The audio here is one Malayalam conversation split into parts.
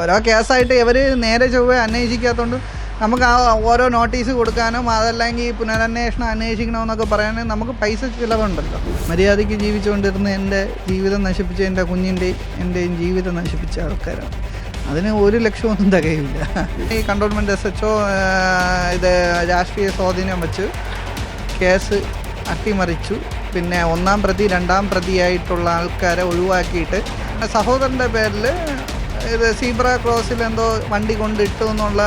ഓരോ കേസായിട്ട് ഇവർ നേരെ ചൊവ്വേ അന്വേഷിക്കാത്തതുകൊണ്ട് നമുക്ക് ആ ഓരോ നോട്ടീസ് കൊടുക്കാനും അതല്ലെങ്കിൽ പുനരന്വേഷണം അന്വേഷിക്കണമെന്നൊക്കെ പറയാനും നമുക്ക് പൈസ ചിലവുണ്ടല്ലോ. മര്യാദയ്ക്ക് ജീവിച്ചുകൊണ്ടിരുന്ന എന്റെ ജീവിതം നശിപ്പിച്ച എന്റെ കുഞ്ഞിന്റെയും എന്റെയും ജീവിതം നശിപ്പിച്ച ആൾക്കാരാണ്. അതിന് ഒരു ലക്ഷമൊന്നും തികയില്ല. ഈ കണ്ടോൺമെന്റ് എസ് എച്ച് ഇത് രാഷ്ട്രീയ സ്വാധീനം വെച്ച് കേസ് അട്ടിമറിച്ചു. പിന്നെ ഒന്നാം പ്രതി രണ്ടാം പ്രതിയായിട്ടുള്ള ആൾക്കാരെ ഒഴിവാക്കിയിട്ട് സഹോദരന്റെ പേരിൽ ഇത് സീബ്ര ക്രോസിൽ എന്തോ വണ്ടി കൊണ്ടിട്ടു എന്നുള്ള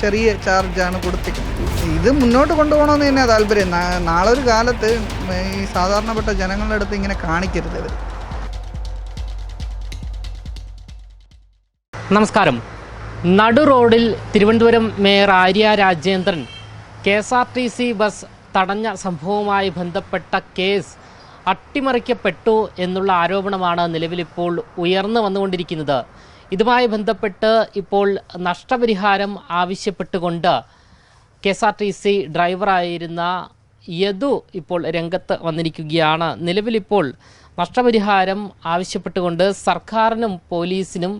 ചെറിയ ചാർജാണ് കൊടുത്തിരിക്കുന്നത്. ഇത് മുന്നോട്ട് കൊണ്ടുപോകണമെന്ന് തന്നെ താല്പര്യം. നാളെ ഒരു കാലത്ത് ഈ സാധാരണപ്പെട്ട ജനങ്ങളുടെ അടുത്ത് ഇങ്ങനെ കാണിക്കരുത് ഇവർ നമസ്കാരം. നടു റോഡിൽ Thiruvananthapuram mayor Arya Rajendran K S R T C bus തടഞ്ഞ സംഭവവുമായി ബന്ധപ്പെട്ട കേസ് അട്ടിമറിക്കപ്പെട്ടു എന്നുള്ള ആരോപണമാണ് നിലവിലിപ്പോൾ ഉയർന്നു വന്നുകൊണ്ടിരിക്കുന്നത്. ഇതുമായി ബന്ധപ്പെട്ട് ഇപ്പോൾ നഷ്ടപരിഹാരം ആവശ്യപ്പെട്ടുകൊണ്ട് K S R T C ഡ്രൈവറായിരുന്ന Yadu ഇപ്പോൾ രംഗത്ത് വന്നിരിക്കുകയാണ്. നിലവിലിപ്പോൾ നഷ്ടപരിഹാരം ആവശ്യപ്പെട്ടുകൊണ്ട് സർക്കാരിനും പോലീസിനും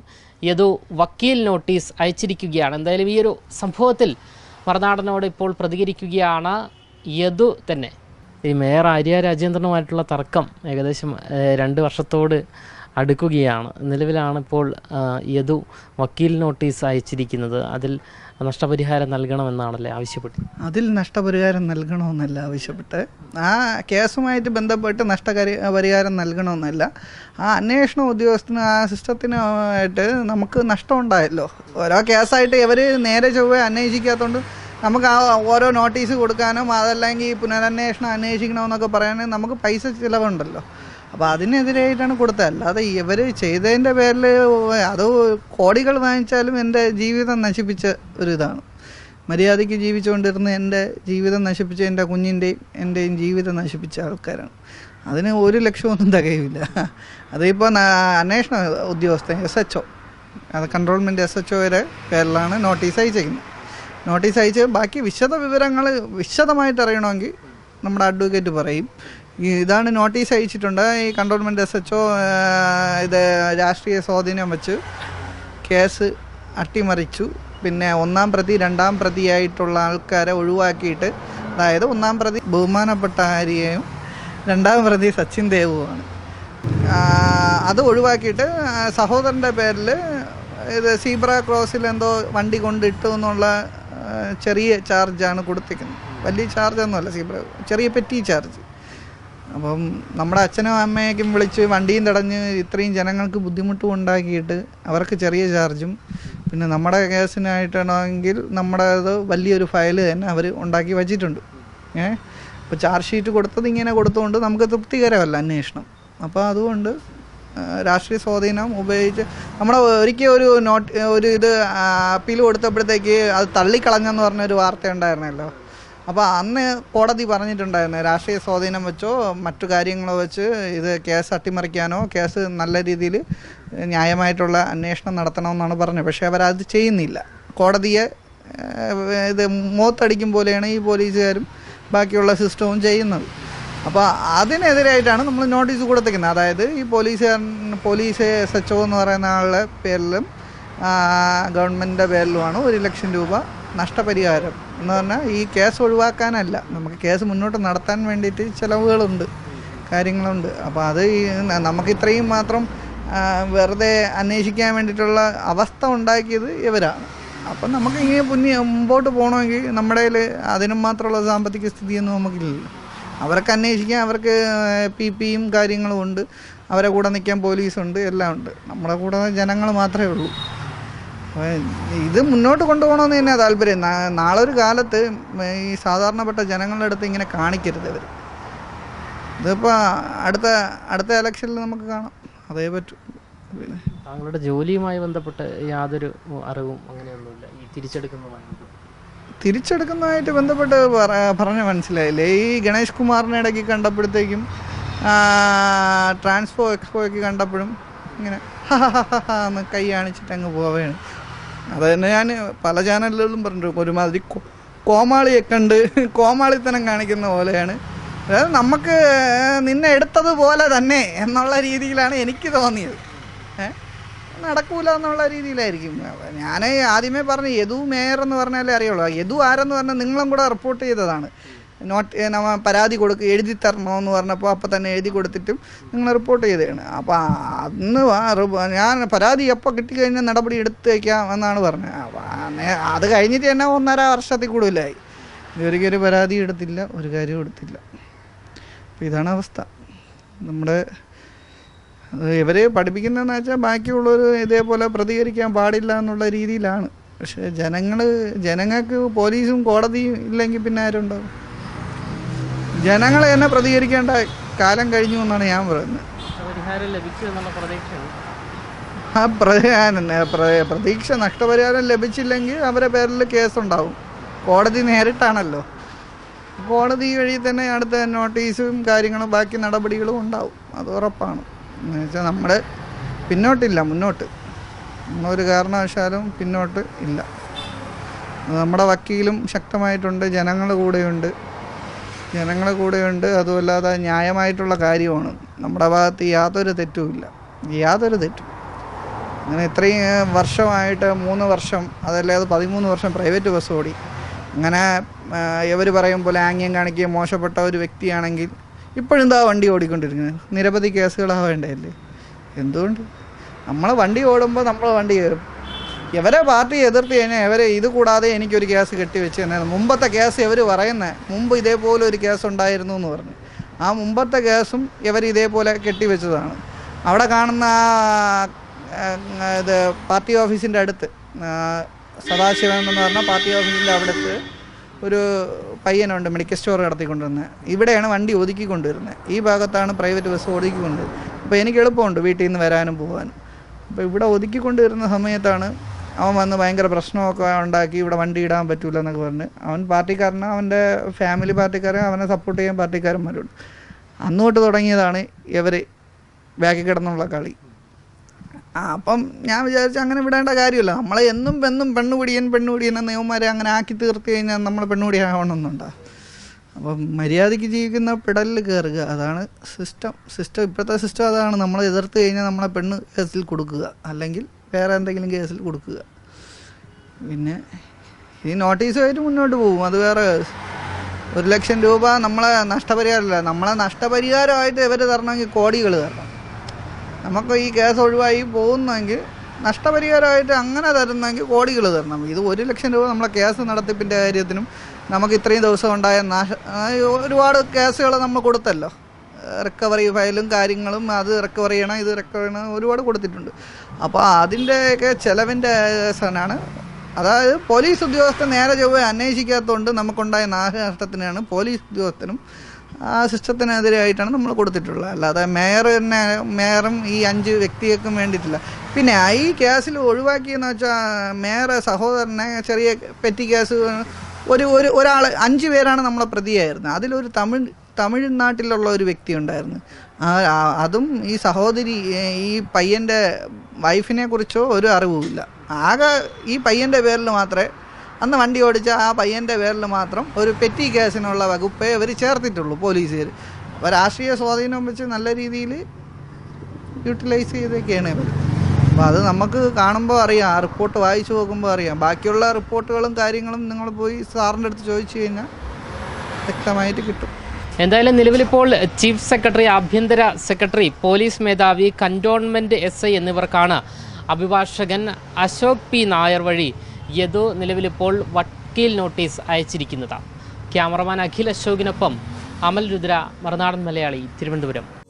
യദു വക്കീൽ നോട്ടീസ് അയച്ചിരിക്കുകയാണ്. എന്തായാലും ഈ ഒരു സംഭവത്തിൽ മറുനാടനോട് ഇപ്പോൾ പ്രതികരിക്കുകയാണ് യദു തന്നെ. ഈ മേയർ ആര്യ രാജേന്ദ്രനുമായിട്ടുള്ള തർക്കം ഏകദേശം രണ്ട് വർഷത്തോട് അടുക്കുകയാണ്. നിലവിലാണ് ഇപ്പോൾ യദു വക്കീൽ നോട്ടീസ് അയച്ചിരിക്കുന്നത്. അതിൽ നഷ്ടപരിഹാരം നൽകണമെന്നാണല്ലേ ആവശ്യപ്പെട്ടത് അതിൽ നഷ്ടപരിഹാരം നൽകണമെന്നല്ല ആവശ്യപ്പെട്ട്. ആ കേസുമായിട്ട് ബന്ധപ്പെട്ട് നഷ്ടകരി പരിഹാരം നൽകണമെന്നല്ല. ആ അന്വേഷണ ഉദ്യോഗസ്ഥന് ആ സിസ്റ്റത്തിനായിട്ട് നമുക്ക് നഷ്ടമുണ്ടായല്ലോ. ഓരോ കേസായിട്ട് ഇവർ നേരെ ചൊവ്വേ അന്വേഷിക്കാത്തതുകൊണ്ട് നമുക്ക് ആ ഓരോ നോട്ടീസ് കൊടുക്കാനും അതല്ലെങ്കിൽ പുനരന്വേഷണം അന്വേഷിക്കണമെന്നൊക്കെ പറയാനും നമുക്ക് പൈസ ചിലവുണ്ടല്ലോ. അപ്പോൾ അതിനെതിരായിട്ടാണ് കൊടുത്തത്. അല്ലാതെ ഇവർ ചെയ്തതിന്റെ പേരിൽ അത് കോടികൾ വാങ്ങിച്ചാലും എന്റെ ജീവിതം നശിപ്പിച്ച ഒരു ഇതാണ്. മര്യാദയ്ക്ക് ജീവിച്ചുകൊണ്ടിരുന്ന എന്റെ ജീവിതം നശിപ്പിച്ച എന്റെ കുഞ്ഞിന്റെയും എന്റെയും ജീവിതം നശിപ്പിച്ച ആൾക്കാരാണ്. അതിന് ഒരു ലക്ഷ്യമൊന്നും തികയില്ല അതിപ്പോൾ അന്വേഷണ ഉദ്യോഗസ്ഥൻ എസ് എച്ച് ഒ അത് കൺട്രോൾമെന്റ് എസ് എച്ച് വരെ പേരിലാണ് നോട്ടീസ് അയച്ചേക്കുന്നത് നോട്ടീസ് അയച്ച് ബാക്കി വിശദ വിവരങ്ങൾ വിശദമായിട്ട് അറിയണമെങ്കിൽ നമ്മുടെ അഡ്വക്കേറ്റ് പറയും. ഇതാണ് നോട്ടീസ് അയച്ചിട്ടുണ്ട്. ഈ കണ്ടോൺമെന്റ് എസ് എച്ച് ഒ ഇത് രാഷ്ട്രീയ സ്വാധീനം വെച്ച് കേസ് അട്ടിമറിച്ചു. പിന്നെ ഒന്നാം പ്രതി രണ്ടാം പ്രതിയായിട്ടുള്ള ആൾക്കാരെ ഒഴിവാക്കിയിട്ട് അതായത് ഒന്നാം പ്രതി ബഹുമാനപ്പെട്ട ആര്യയും രണ്ടാം പ്രതി സച്ചിൻ ദേവുമാണ് അത് ഒഴിവാക്കിയിട്ട് സഹോദരന്റെ പേരിൽ ഇത് സീബ്ര ക്രോസിൽ എന്തോ വണ്ടി കൊണ്ടിട്ടു എന്നുള്ള ചെറിയ ചാർജാണ് കൊടുത്തിരിക്കുന്നത് വലിയ ചാർജൊന്നുമല്ല സീബ്ര ചെറിയ പെറ്റി ചാർജ്. അപ്പം നമ്മുടെ അച്ഛനും അമ്മയൊക്കെ വിളിച്ച് വണ്ടിയും തടഞ്ഞ് ഇത്രയും ജനങ്ങൾക്ക് ബുദ്ധിമുട്ടും ഉണ്ടാക്കിയിട്ട് അവർക്ക് ചെറിയ ചാർജും. പിന്നെ നമ്മുടെ കേസിനായിട്ടാണെങ്കിൽ നമ്മുടെ അത് വലിയൊരു ഫയൽ തന്നെ അവർ ഉണ്ടാക്കി വച്ചിട്ടുണ്ട്. ഏ? അപ്പോൾ ചാർജ് ഷീറ്റ് കൊടുത്തത് ഇങ്ങനെ കൊടുത്തുകൊണ്ട് നമുക്ക് തൃപ്തികരമല്ല അന്വേഷണം. അപ്പോൾ അതുകൊണ്ട് രാഷ്ട്രീയ സ്വാധീനം ഉപയോഗിച്ച് നമ്മുടെ ഒരിക്കൽ ഒരു നോട്ട് ഒരു ഇത് അപ്പീൽ കൊടുത്തപ്പോഴത്തേക്ക് അത് തള്ളിക്കളഞ്ഞെന്ന് പറഞ്ഞൊരു വാർത്ത ഉണ്ടായിരുന്നല്ലോ. അപ്പോൾ അന്ന് കോടതി പറഞ്ഞിട്ടുണ്ടായിരുന്നു രാഷ്ട്രീയ സ്വാധീനം വെച്ചോ മറ്റു കാര്യങ്ങളോ വെച്ച് ഇത് കേസ് അട്ടിമറിക്കാനോ കേസ് നല്ല രീതിയിൽ ന്യായമായിട്ടുള്ള അന്വേഷണം നടത്തണമെന്നാണ് പറഞ്ഞത്. പക്ഷേ അവരത് ചെയ്യുന്നില്ല. കോടതിയെ ഇത് മൂത്തടിക്കും പോലെയാണ് ഈ പോലീസുകാരും ബാക്കിയുള്ള സിസ്റ്റവും ചെയ്യുന്നത്. അപ്പോൾ അതിനെതിരായിട്ടാണ് നമ്മൾ നോട്ടീസ് കൊടുത്തേക്കുന്നത്. അതായത് ഈ പോലീസുകാരൻ പോലീസ് എസ് എച്ച് ഒ എന്ന് പറയുന്ന ആളുടെ പേരിലും ഗവൺമെന്റിന്റെ പേരിലുമാണ് ഒരു ലക്ഷം രൂപ നഷ്ടപരിഹാരം എന്ന് പറഞ്ഞാൽ ഈ കേസ് ഒഴിവാക്കാനല്ല. നമുക്ക് കേസ് മുന്നോട്ട് നടത്താൻ വേണ്ടിയിട്ട് ചിലവുകളുണ്ട് കാര്യങ്ങളുണ്ട്. അപ്പോൾ അത് ഈ നമുക്ക് ഇത്രയും മാത്രം വെറുതെ അന്വേഷിക്കാൻ വേണ്ടിയിട്ടുള്ള അവസ്ഥ ഉണ്ടാക്കിയത് ഇവരാണ്. അപ്പം നമുക്ക് ഇങ്ങനെ പുന്നി മുമ്പോട്ട് പോകണമെങ്കിൽ നമ്മുടെ കയ്യിൽ അതിനും മാത്രമുള്ള സാമ്പത്തിക സ്ഥിതിയൊന്നും നമുക്കില്ലല്ലോ. അവർക്ക് അന്വേഷിക്കാൻ അവർക്ക് പി പിയും കാര്യങ്ങളും ഉണ്ട്. അവരെ കൂടെ നിൽക്കാൻ പോലീസുണ്ട് എല്ലാം ഉണ്ട്. നമ്മുടെ കൂടെ ജനങ്ങൾ മാത്രമേ ഉള്ളൂ. ഇത് മുന്നോട്ട് കൊണ്ടുപോകണമെന്ന് തന്നെ താല്പര്യം. നാളെ ഒരു കാലത്ത് ഈ സാധാരണപ്പെട്ട ജനങ്ങളുടെ അടുത്ത് ഇങ്ങനെ കാണിക്കരുത് ഇവർ ഇതിപ്പോൾ അടുത്ത അടുത്ത ഇലക്ഷനിൽ നമുക്ക് കാണാം. അതേ പറ്റൂ. പിന്നെ താങ്കളുടെ ജോലിയുമായി ബന്ധപ്പെട്ട് യാതൊരു അറിവും അങ്ങനെയൊന്നുമില്ല. ഈ തിരിച്ചെടുക്കുന്നതുമായി തിരിച്ചെടുക്കുന്നതായിട്ട് തിരിച്ചെടുക്കുന്നതുമായിട്ട് ബന്ധപ്പെട്ട് പറഞ്ഞ് മനസ്സിലായില്ലേ? ഈ ഗണേഷ് കുമാറിനെ ഇടയ്ക്ക് കണ്ടപ്പോഴത്തേക്കും ട്രാൻസ്ഫോ ട്രാൻസ്പോ എക്സ്പോ കണ്ടപ്പോഴും ഇങ്ങനെ ഹാ ഹ ഹ എന്ന് കൈ കാണിച്ചിട്ട് അങ്ങ് പോവുകയാണ് അത് തന്നെ ഞാൻ പല ചാനലുകളിലും പറഞ്ഞിട്ടുണ്ട്. ഒരുമാതിരി കോമാളിയെ കണ്ട് കോമാളിത്തനം കാണിക്കുന്ന പോലെയാണ്. അതായത് നമുക്ക് നിന്നെ എടുത്തതുപോലെ തന്നെ എന്നുള്ള രീതിയിലാണ് എനിക്ക് തോന്നിയത്. ഏ നടക്കൂല എന്നുള്ള രീതിയിലായിരിക്കും. ഞാൻ ആദ്യമേ പറഞ്ഞു യദു മേയർ എന്ന് പറഞ്ഞാലേ അറിയുള്ളൂ. യദു ആരെന്ന് പറഞ്ഞാൽ നിങ്ങളും കൂടെ റിപ്പോർട്ട് ചെയ്തതാണ്. നോട്ട് നമ്മ പരാതി കൊടുക്കുക എഴുതി തരണമെന്ന് പറഞ്ഞപ്പോൾ അപ്പോൾ തന്നെ എഴുതി കൊടുത്തിട്ടും നിങ്ങൾ റിപ്പോർട്ട് ചെയ്തതാണ് അപ്പോൾ അന്ന് ഞാൻ പരാതി എപ്പോൾ കിട്ടിക്കഴിഞ്ഞാൽ നടപടി എടുത്ത് വയ്ക്കാം എന്നാണ് പറഞ്ഞത് അപ്പോൾ അത് കഴിഞ്ഞിട്ട് തന്നെ ഒന്നര വർഷത്തിൽ കൂടുതലായി. ഇതുവരെയ്ക്ക് ഒരു പരാതി എടുത്തില്ല ഒരു കാര്യവും എടുത്തില്ല. അപ്പോൾ ഇതാണ് അവസ്ഥ. നമ്മുടെ ഇവർ പഠിപ്പിക്കുന്നതെന്ന് വെച്ചാൽ ബാക്കിയുള്ളവർ ഇതേപോലെ പ്രതികരിക്കാൻ പാടില്ല എന്നുള്ള രീതിയിലാണ്. പക്ഷേ ജനങ്ങൾ ജനങ്ങൾക്ക് പോലീസും കോടതിയും ഇല്ലെങ്കിൽ പിന്നെ ആരുണ്ടാവും? ജനങ്ങൾ തന്നെ പ്രതികരിക്കേണ്ട കാലം കഴിഞ്ഞു എന്നാണ് ഞാൻ പറയുന്നത്. ആ പ്ര- പ്ര- പ്രതീക്ഷ നഷ്ടപരിഹാരം ലഭിച്ചില്ലെങ്കിൽ അവരെ പേരിൽ കേസുണ്ടാവും. കോടതി നേരിട്ടാണല്ലോ. കോടതി വഴി തന്നെ അടുത്ത നോട്ടീസും കാര്യങ്ങളും ബാക്കി നടപടികളും ഉണ്ടാവും. അത് ഉറപ്പാണ്. എന്ന് വെച്ചാൽ നമ്മുടെ പിന്നോട്ടില്ല മുന്നോട്ട്. ഒരു കാരണവശാലും പിന്നോട്ട് ഇല്ല. നമ്മുടെ വക്കീലും ശക്തമായിട്ടുണ്ട് ജനങ്ങൾ കൂടെയുണ്ട്. ജനങ്ങൾ കൂടെയുണ്ട്. അതുമല്ലാതെ ന്യായമായിട്ടുള്ള കാര്യമാണ്. നമ്മുടെ ഭാഗത്ത് യാതൊരു തെറ്റുമില്ല യാതൊരു തെറ്റും. അങ്ങനെ ഇത്രയും വർഷമായിട്ട് മൂന്ന് വർഷം അതല്ലാതെ പതിമൂന്ന് വർഷം പ്രൈവറ്റ് ബസ് ഓടി. അങ്ങനെ ഇവർ പറയും പോലെ ആംഗ്യം കാണിക്കുകയും മോശപ്പെട്ട ഒരു വ്യക്തിയാണെങ്കിൽ ഇപ്പോഴും എന്താ വണ്ടി ഓടിക്കൊണ്ടിരിക്കുന്നത്. നിരവധി കേസുകളാവേണ്ടതല്ലേ എന്തുകൊണ്ട്? നമ്മൾ വണ്ടി ഓടുമ്പോൾ നമ്മൾ വണ്ടി ഇവരെ പാർട്ടി എതിർത്ത് കഴിഞ്ഞാൽ ഇവരെ ഇത് കൂടാതെ എനിക്കൊരു കേസ് കെട്ടിവെച്ച് തന്നെ മുമ്പത്തെ കേസ് ഇവർ പറയുന്നത് മുമ്പ് ഇതേപോലെ ഒരു കേസ് ഉണ്ടായിരുന്നു എന്ന് പറഞ്ഞു. ആ മുമ്പത്തെ കേസും ഇവർ ഇതേപോലെ കെട്ടിവെച്ചതാണ് അവിടെ കാണുന്ന ഇത് പാർട്ടി ഓഫീസിന്റെ അടുത്ത് സദാശിവൻ എന്ന് പറഞ്ഞ പാർട്ടി ഓഫീസിന്റെ അവിടുത്തെ ഒരു പയ്യനുണ്ട് മെഡിക്കൽ സ്റ്റോർ നടത്തിക്കൊണ്ടിരുന്നത് ഇവിടെയാണ് വണ്ടി ഒതുക്കിക്കൊണ്ടിരുന്നത് ഈ ഭാഗത്താണ് പ്രൈവറ്റ് ബസ് ഒതുക്കിക്കൊണ്ടിരുന്നത്. അപ്പോൾ എനിക്ക് എളുപ്പമുണ്ട് വീട്ടിൽ നിന്ന് വരാനും പോകാനും അപ്പോൾ ഇവിടെ ഒതുക്കിക്കൊണ്ടിരുന്ന സമയത്താണ് അവൻ വന്ന് ഭയങ്കര പ്രശ്നമൊക്കെ ഉണ്ടാക്കി ഇവിടെ വണ്ടി ഇടാൻ പറ്റൂല എന്നൊക്കെ പറഞ്ഞ്. അവൻ പാർട്ടിക്കാരന് അവന്റെ ഫാമിലി പാർട്ടിക്കാരൻ അവനെ സപ്പോർട്ട് ചെയ്യാൻ പാർട്ടിക്കാരന്മാരുണ്ട്. അന്നോട്ട് തുടങ്ങിയതാണ് ഇവർ ബാക്കി കിടന്നുള്ള കളി. അപ്പം ഞാൻ വിചാരിച്ചു അങ്ങനെ വിടേണ്ട കാര്യമല്ല. നമ്മളെ എന്നും എന്നും പെണ്ണുപിടിയൻ പെണ്ണുപിടിയൻ എന്ന നിയമന്മാരെ അങ്ങനെ ആക്കി തീർത്തു കഴിഞ്ഞാൽ നമ്മൾ പെണ്ണുപിടിയാവണമെന്നുണ്ടോ. അപ്പം മര്യാദയ്ക്ക് ജീവിക്കുന്ന പിടലിൽ കയറുക അതാണ് സിസ്റ്റം സിസ്റ്റം ഇപ്പോഴത്തെ സിസ്റ്റം അതാണ്. നമ്മളെ എതിർത്ത് കഴിഞ്ഞാൽ നമ്മളെ പെണ്ണ് കേസിൽ കൊടുക്കുക. അല്ലെങ്കിൽ വേറെ എന്തെങ്കിലും കേസിൽ കൊടുക്കുക. പിന്നെ ഈ നോട്ടീസുമായിട്ട് മുന്നോട്ട് പോകും. അത് വേറെ. ഒരു ലക്ഷം രൂപ നമ്മളെ നഷ്ടപരിഹാരമല്ല. നമ്മളെ നഷ്ടപരിഹാരമായിട്ട് ഇവർ തരണമെങ്കിൽ കോടികൾ തരണം. നമുക്ക് ഈ കേസ് ഒഴിവായി പോകുന്നെങ്കിൽ നഷ്ടപരിഹാരമായിട്ട് അങ്ങനെ തരുന്നെങ്കിൽ കോടികൾ തരണം. ഇത് ഒരു ലക്ഷം രൂപ നമ്മളെ കേസ് നടത്തിപ്പിന്റെ കാര്യത്തിനും നമുക്ക് ഇത്രയും ദിവസം ഉണ്ടായ നാശ ഒരുപാട് കേസുകൾ നമ്മൾ കൊടുത്തല്ലോ. റിക്കവറി ഫയലും കാര്യങ്ങളും അത് റിക്കവർ ചെയ്യണം ഇത് റിക്കവർ ചെയ്യണം ഒരുപാട് കൊടുത്തിട്ടുണ്ട്. അപ്പോൾ അതിന്റെയൊക്കെ ചിലവിന്റെ സാധനമാണ്. അതായത് പോലീസ് ഉദ്യോഗസ്ഥൻ നേരെ ചൊവ്വ അന്വേഷിക്കാത്തതുകൊണ്ട് നമുക്കുണ്ടായ നാശനഷ്ടത്തിനാണ് പോലീസ് ഉദ്യോഗസ്ഥനും ആ സിസ്റ്റത്തിനെതിരായിട്ടാണ് നമ്മൾ കൊടുത്തിട്ടുള്ളത്. അല്ലാതെ മേയർ തന്നെ മേയറും ഈ അഞ്ച് വ്യക്തികൾക്കും വേണ്ടിയിട്ടില്ല. പിന്നെ ഈ കേസിൽ ഒഴിവാക്കിയെന്ന് വെച്ചാൽ മേയർ സഹോദരനെ ചെറിയ പെറ്റി കേസ് ഒരു ഒരു ഒരാൾ അഞ്ച് പേരാണ് നമ്മളെ പ്രതിയായിരുന്നത്. അതിലൊരു തമിഴ് തമിഴ്നാട്ടിലുള്ള ഒരു വ്യക്തി ഉണ്ടായിരുന്നു. അതും ഈ സഹോദരി ഈ പയ്യന്റെ വൈഫിനെ കുറിച്ചോ ഒരു അറിവുമില്ല ആകെ ഈ പയ്യന്റെ പേരിൽ മാത്രമേ അന്ന് വണ്ടി ഓടിച്ച ആ പയ്യന്റെ പേരിൽ മാത്രം ഒരു പെറ്റി കേസിനുള്ള വകുപ്പേ ഇവർ ചേർത്തിട്ടുള്ളൂ പോലീസുകാർ. അപ്പോൾ രാഷ്ട്രീയ സ്വാധീനം വെച്ച് നല്ല രീതിയിൽ യൂട്ടിലൈസ് ചെയ്തൊക്കെയാണ് ഇവർ. അപ്പോൾ അത് നമുക്ക് കാണുമ്പോൾ അറിയാം ആ റിപ്പോർട്ട് വായിച്ചു നോക്കുമ്പോൾ അറിയാം. ബാക്കിയുള്ള റിപ്പോർട്ടുകളും കാര്യങ്ങളും നിങ്ങൾ പോയി സാറിന്റെ അടുത്ത് ചോദിച്ചു കഴിഞ്ഞാൽ വ്യക്തമായിട്ട് കിട്ടും. എന്തായാലും നിലവിലിപ്പോൾ ചീഫ് സെക്രട്ടറി ആഭ്യന്തര സെക്രട്ടറി പോലീസ് മേധാവി കന്റോൺമെന്റ് എസ് ഐ എന്നിവർക്കാണ് അഭിഭാഷകൻ അശോക് പി നായർ വഴി യദു നിലവിലിപ്പോൾ വക്കീൽ നോട്ടീസ് അയച്ചിരിക്കുന്നത്. ക്യാമറമാൻ അഖിൽ അശോകിനൊപ്പം അമൽ രുദ്ര മറുനാടൻ മലയാളി തിരുവനന്തപുരം.